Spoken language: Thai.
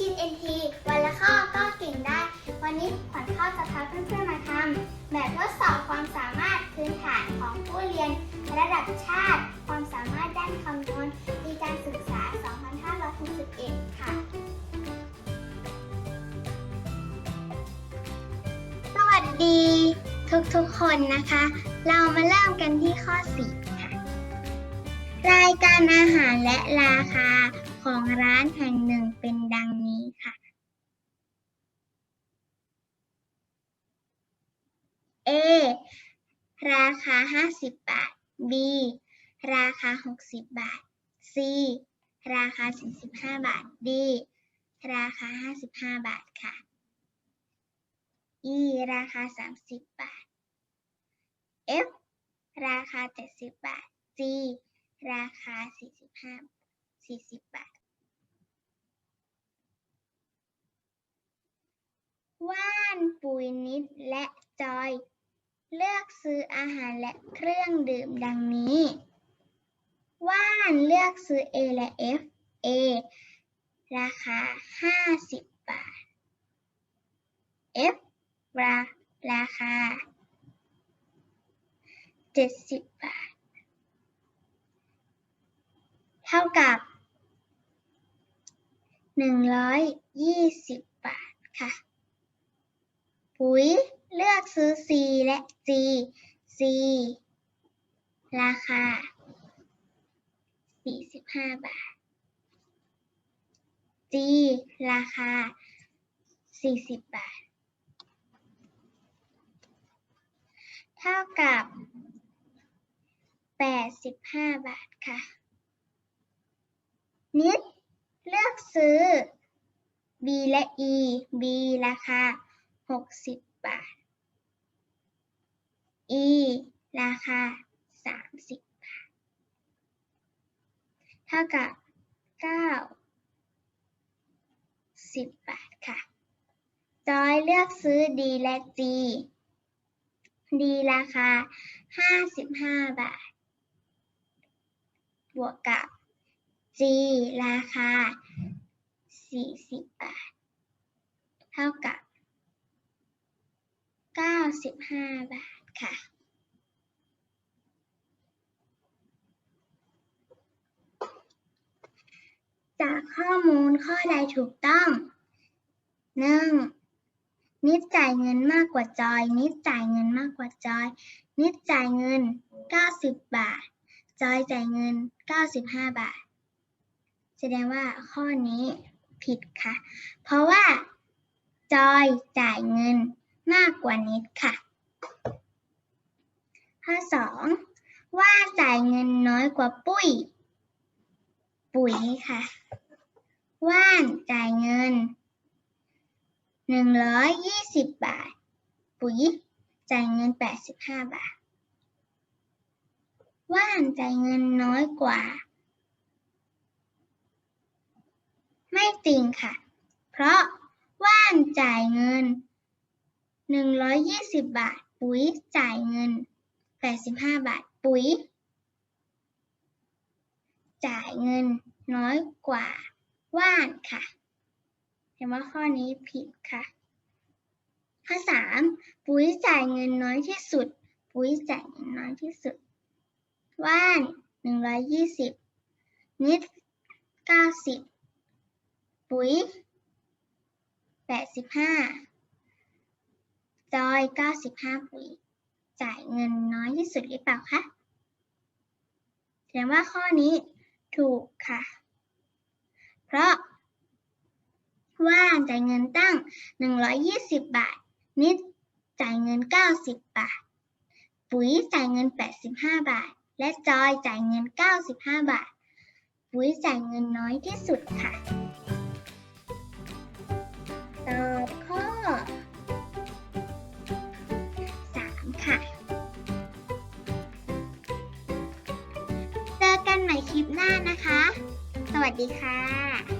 ชิต NT วันละข้อก็เก่งได้ วันนี้ขวัญข้อจะพาเพื่อนๆมาทำแบบทดสอบความสามารถพื้นฐานของผู้เรียนระดับชาติ ความสามารถด้านคำนวณปีการศึกษา 2561 ค่ะ สวัสดีทุกๆคนนะคะ เรามาเริ่มกันที่ข้อ 4 ค่ะ รายการอาหารและราคา ของร้านแห่งหนึ่งเป็นดังนี้ค่ะ A ราคา 50 บาท B ราคา 60 บาท C ราคา 45 บาท D ราคา 55 บาทค่ะ E ราคา 30 บาท F ราคา 70 บาท G ราคา 45 40บาทว่านปุยนิดและจอย เลือกซื้ออาหารและเครื่องดื่มดังนี้ ว่านเลือกซื้อ A และ F A ราคา 50 บาท F ราราคา 70 บาท เท่ากับ 120บาทค่ะ ปุ๋ยเลือกซื้อ C และ G C ราคา45บาท G ราคา40บาท เท่ากับ85บาทค่ะ นิด เลือกซื้อ B และ E B ราคา 60 บาท E ราคา 30 บาท เท่ากับ 9 10 บาทค่ะ จอยเลือกซื้อ D และ G D ราคา 55 บาท บวกกับ G ราคา 40 บาท เท่ากับ 95 บาทค่ะ จากข้อมูลข้อใดถูกต้อง 1. นิดจ่ายเงินมากกว่าจอย นิดจ่ายเงินมากกว่าจอย นิดจ่ายเงิน 90 บาท จอยจ่ายเงิน 95 บาท แสดงว่าข้อนี้ผิดค่ะ เพราะว่าจอยจ่ายเงินมากกว่านิดค่ะ ข้อ 2 ว่าจ่ายเงินน้อยกว่าปุ้ย ปุ๋ยค่ะ ว่านจ่ายเงิน 120 บาท ปุ๋ยจ่ายเงิน 85 บาท ว่านจ่ายเงินน้อยกว่า ไม่จริงค่ะ เพราะว่านจ่ายเงิน 120 บาท ปุ๋ยจ่ายเงิน 85 บาท ปุ๋ย จ่ายเงินน้อยกว่าว่านค่ะ เห็นว่าข้อนี้ผิดค่ะ ข้อ 3 ปุ๋ยจ่ายเงินน้อยที่สุด ปุ๋ยจ่ายเงินน้อยที่สุด ว่าน 120 นิด 90 ปุ๋ย 85 จอย 95 ปุ๋ย จ่ายเงินน้อยที่สุดหรือเปล่าคะแสดงว่าข้อนี้ถูกค่ะ เพราะ ว่านจ่ายเงินตั้ง 120 บาท นิดจ่ายเงิน 90 บาท ปุ๋ยจ่ายเงิน 85 บาท และจอยจ่ายเงิน 95 บาท ปุ๋ยจ่ายเงินน้อยที่สุดค่ะ นะคะ สวัสดีค่ะ